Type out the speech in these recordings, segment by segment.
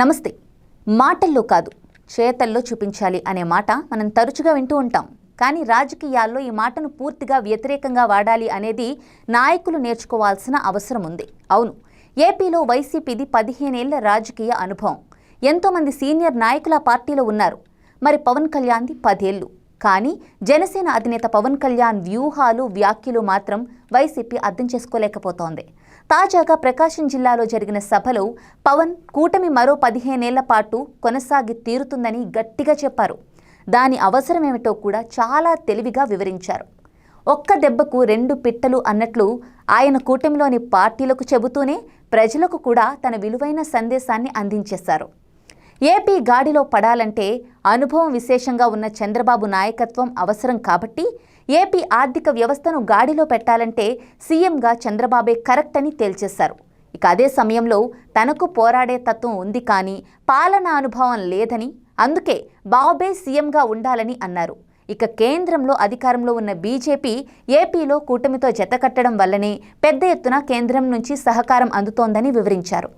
నమస్తే. మాటల్లో కాదు చేతల్లో చూపించాలి అనే మాట మనం తరచుగా వింటూ ఉంటాం. కానీ రాజకీయాల్లో ఈ మాటను పూర్తిగా వ్యతిరేకంగా వాడాలి అనేది నాయకులు నేర్చుకోవాల్సిన అవసరం ఉంది. అవును ఏపీలో వైసీపీది పదిహేనేళ్ళ రాజకీయ అనుభవం. ఎంతోమంది సీనియర్ నాయకుల పార్టీలో ఉన్నారు. మరి పవన్ కళ్యాణ్ది పదేళ్ళు కానీ జనసేన అధినేత పవన్ కళ్యాణ్ వ్యూహాలు వ్యాఖ్యలు మాత్రం వైసీపీ అర్థం చేసుకోలేకపోతోంది. తాజాగా ప్రకాశం జిల్లాలో జరిగిన సభలో పవన్ కూటమి మరో పదిహేనేళ్ళ పాటు కొనసాగి తీరుతుందని గట్టిగా చెప్పారు. దాని అవసరమేమిటో కూడా చాలా తెలివిగా వివరించారు. ఒక్క దెబ్బకు రెండు పిట్టలు అన్నట్లు ఆయన కూటమిలోని పార్టీలకు చెబుతూనే ప్రజలకు కూడా తన విలువైన సందేశాన్ని అందించేశారు. ఏపీ గాడిలో పడాలంటే అనుభవం విశేషంగా ఉన్న చంద్రబాబు నాయకత్వం అవసరం కాబట్టి ఏపీ ఆర్థిక వ్యవస్థను గాడిలో పెట్టాలంటే సీఎంగా చంద్రబాబే కరెక్ట్ అని తేల్చేశారు. ఇక అదే సమయంలో తనకు పోరాడే తత్వం ఉంది కానీ పాలనా అనుభవం లేదని అందుకే బాబే సీఎంగా ఉండాలని అన్నారు. ఇక కేంద్రంలో అధికారంలో ఉన్న బీజేపీ ఏపీలో కూటమితో జతకట్టడం వల్లనే పెద్ద ఎత్తున కేంద్రం నుంచి సహకారం అందుతోందని వివరించారు.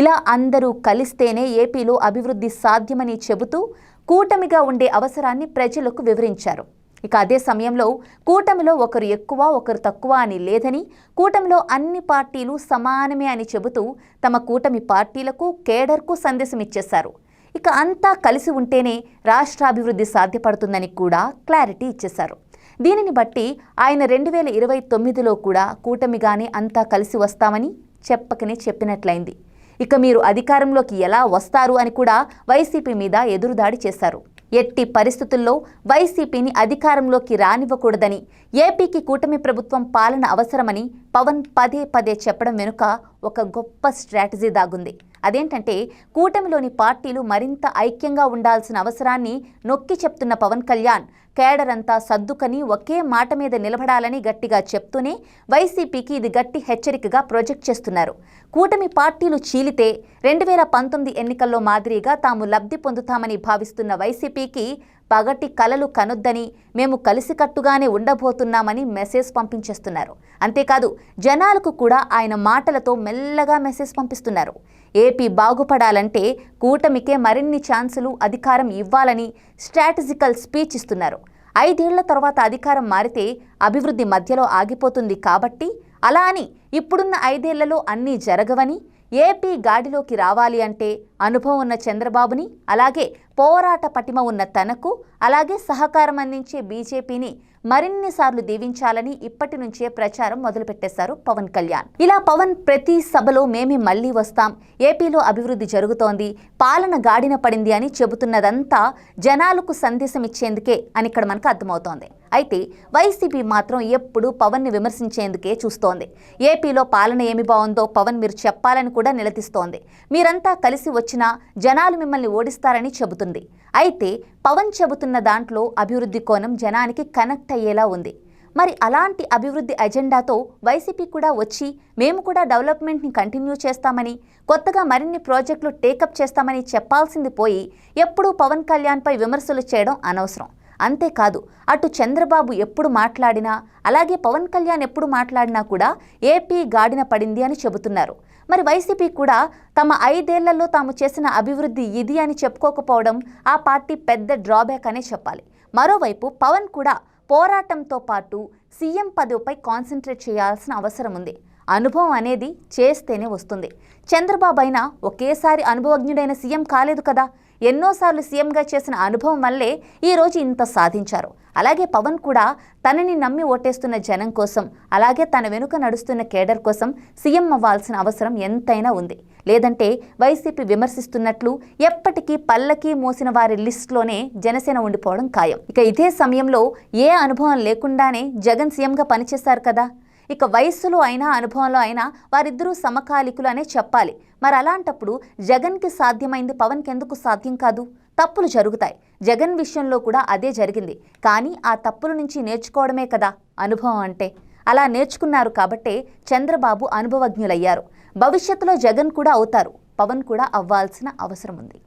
ఇలా అందరూ కలిస్తేనే ఏపీలో అభివృద్ధి సాధ్యమని చెబుతూ కూటమిగా ఉండే అవసరాన్ని ప్రజలకు వివరించారు. ఇక అదే సమయంలో కూటమిలో ఒకరు ఎక్కువ ఒకరు తక్కువ అని లేదని కూటమిలో అన్ని పార్టీలు సమానమే అని చెబుతూ తమ కూటమి పార్టీలకు కేడర్కు సందేశం ఇచ్చేశారు. ఇక అంతా కలిసి ఉంటేనే రాష్ట్రాభివృద్ధి సాధ్యపడుతుందని కూడా క్లారిటీ ఇచ్చేశారు. దీనిని బట్టి ఆయన రెండు వేల ఇరవై తొమ్మిదిలో కూడా కూటమిగానే అంతా కలిసి వస్తామని చెప్పకనే చెప్పినట్లయింది. ఇక మీరు అధికారంలోకి ఎలా వస్తారు అని కూడా వైసీపీ మీద ఎదురుదాడి చేశారు. ఎట్టి పరిస్థితుల్లో వైసీపీని అధికారంలోకి రానివ్వకూడదని ఏపీకి కూటమి ప్రభుత్వం పాలన అవసరమని పవన్ పదే పదే చెప్పడం వెనుక ఒక గొప్ప స్ట్రాటజీ దాగుంది. అదేంటంటే కూటమిలోని పార్టీలు మరింత ఐక్యంగా ఉండాల్సిన అవసరాన్ని నొక్కి చెప్తున్న పవన్ కళ్యాణ్ కేడర్ అంతా సర్దుకని ఒకే మాట మీద నిలబడాలని గట్టిగా చెప్తూనే వైసీపీకి ఇది గట్టి హెచ్చరికగా ప్రొజెక్ట్ చేస్తున్నారు. కూటమి పార్టీలు చీలితే రెండు వేల పంతొమ్మిది ఎన్నికల్లో మాదిరిగా తాము లబ్ధి పొందుతామని భావిస్తున్న వైసీపీకి పగటి కలలు కనొద్దని మేము కలిసికట్టుగానే ఉండబోతున్నామని మెసేజ్ పంపించేస్తున్నారు. అంతేకాదు జనాలకు కూడా ఆయన మాటలతో మెల్లగా మెసేజ్ పంపిస్తున్నారు. ఏపీ బాగుపడాలంటే కూటమికే మరిన్ని ఛాన్సులు అధికారం ఇవ్వాలని స్ట్రాటజికల్ స్పీచ్ ఇస్తున్నారు. ఐదేళ్ళ తర్వాత అధికారం మారితే అభివృద్ధి మధ్యలో ఆగిపోతుంది కాబట్టి అలా అని ఇప్పుడున్న ఐదేళ్ళలో అన్నీ జరగవని ఏపీ గాడిలోకి రావాలి అంటే అనుభవం ఉన్న చంద్రబాబుని అలాగే పోరాట పటిమ ఉన్న తనకు అలాగే సహకారం అందించే బీజేపీని మరిన్నిసార్లు దీవించాలని ఇప్పటి నుంచే ప్రచారం మొదలుపెట్టేశారు పవన్ కళ్యాణ్. ఇలా పవన్ ప్రతి సభలో మేమే మళ్ళీ వస్తాం ఏపీలో అభివృద్ధి జరుగుతోంది పాలన గాడిన పడింది అని చెబుతున్నదంతా జనాలకు సందేశం ఇచ్చేందుకే అని ఇక్కడ మనకు అర్థమవుతోంది. అయితే వైసీపీ మాత్రం ఎప్పుడు పవన్ని విమర్శించేందుకే చూస్తోంది. ఏపీలో పాలన ఏమి బాగుందో పవన్ మీరు చెప్పాలని కూడా నిలదీస్తోంది. మీరంతా కలిసి వచ్చినా జనాలు మిమ్మల్ని ఓడిస్తారని చెబుతుంది. అయితే పవన్ చెబుతున్న దాంట్లో అభివృద్ధి కోణం జనానికి కనెక్ట్ అయ్యేలా ఉంది. మరి అలాంటి అభివృద్ధి ఎజెండాతో వైసీపీ కూడా వచ్చి మేము కూడా డెవలప్మెంట్ని కంటిన్యూ చేస్తామని కొత్తగా మరిన్ని ప్రాజెక్టులు టేకప్ చేస్తామని చెప్పాల్సింది పోయి ఎప్పుడూ పవన్ కళ్యాణ్పై విమర్శలు చేయడం అనవసరం. అంతేకాదు అటు చంద్రబాబు ఎప్పుడు మాట్లాడినా అలాగే పవన్ కళ్యాణ్ ఎప్పుడు మాట్లాడినా కూడా ఏపీ గాడిన పడింది అని చెబుతున్నారు. మరి వైసీపీ కూడా తమ ఐదేళ్ళలో తాము చేసిన అభివృద్ధి ఇది అని చెప్పుకోకపోవడం ఆ పార్టీ పెద్ద డ్రాబ్యాక్ అనే చెప్పాలి. మరోవైపు పవన్ కూడా పోరాటంతో పాటు సీఎం పదవిపై కాన్సన్ట్రేట్ చేయాల్సిన అవసరం ఉంది. అనుభవం అనేది చేస్తేనే వస్తుంది. చంద్రబాబు అయినా ఒకేసారి అనుభవజ్ఞుడైన సీఎం కాలేదు కదా? ఎన్నోసార్లు సీఎంగా చేసిన అనుభవం వల్లే ఈరోజు ఇంత సాధించారు. అలాగే పవన్ కూడా తనని నమ్మి ఓటేస్తున్న జనం కోసం అలాగే తన వెనుక నడుస్తున్న కేడర్ కోసం సీఎం అవ్వాల్సిన అవసరం ఎంతైనా ఉంది. లేదంటే వైసీపీ విమర్శిస్తున్నట్లు ఎప్పటికీ పల్లకి మోసిన వారి లిస్టులోనే జనసేన ఉండిపోవడం ఖాయం. ఇక ఇదే సమయంలో ఏ అనుభవం లేకుండానే జగన్ సీఎంగా పనిచేశారు కదా. ఇక వయస్సులో అయినా అనుభవంలో అయినా వారిద్దరూ సమకాలికులు అనే చెప్పాలి. మరి అలాంటప్పుడు జగన్కి సాధ్యమైంది పవన్కి ఎందుకు సాధ్యం కాదు? తప్పులు జరుగుతాయి. జగన్ విషయంలో కూడా అదే జరిగింది. కానీ ఆ తప్పుల నుంచి నేర్చుకోవడమే కదా అనుభవం అంటే. అలా నేర్చుకున్నారు కాబట్టే చంద్రబాబు అనుభవజ్ఞులయ్యారు. భవిష్యత్తులో జగన్ కూడా అవుతారు. పవన్ కూడా అవ్వాల్సిన అవసరం ఉంది.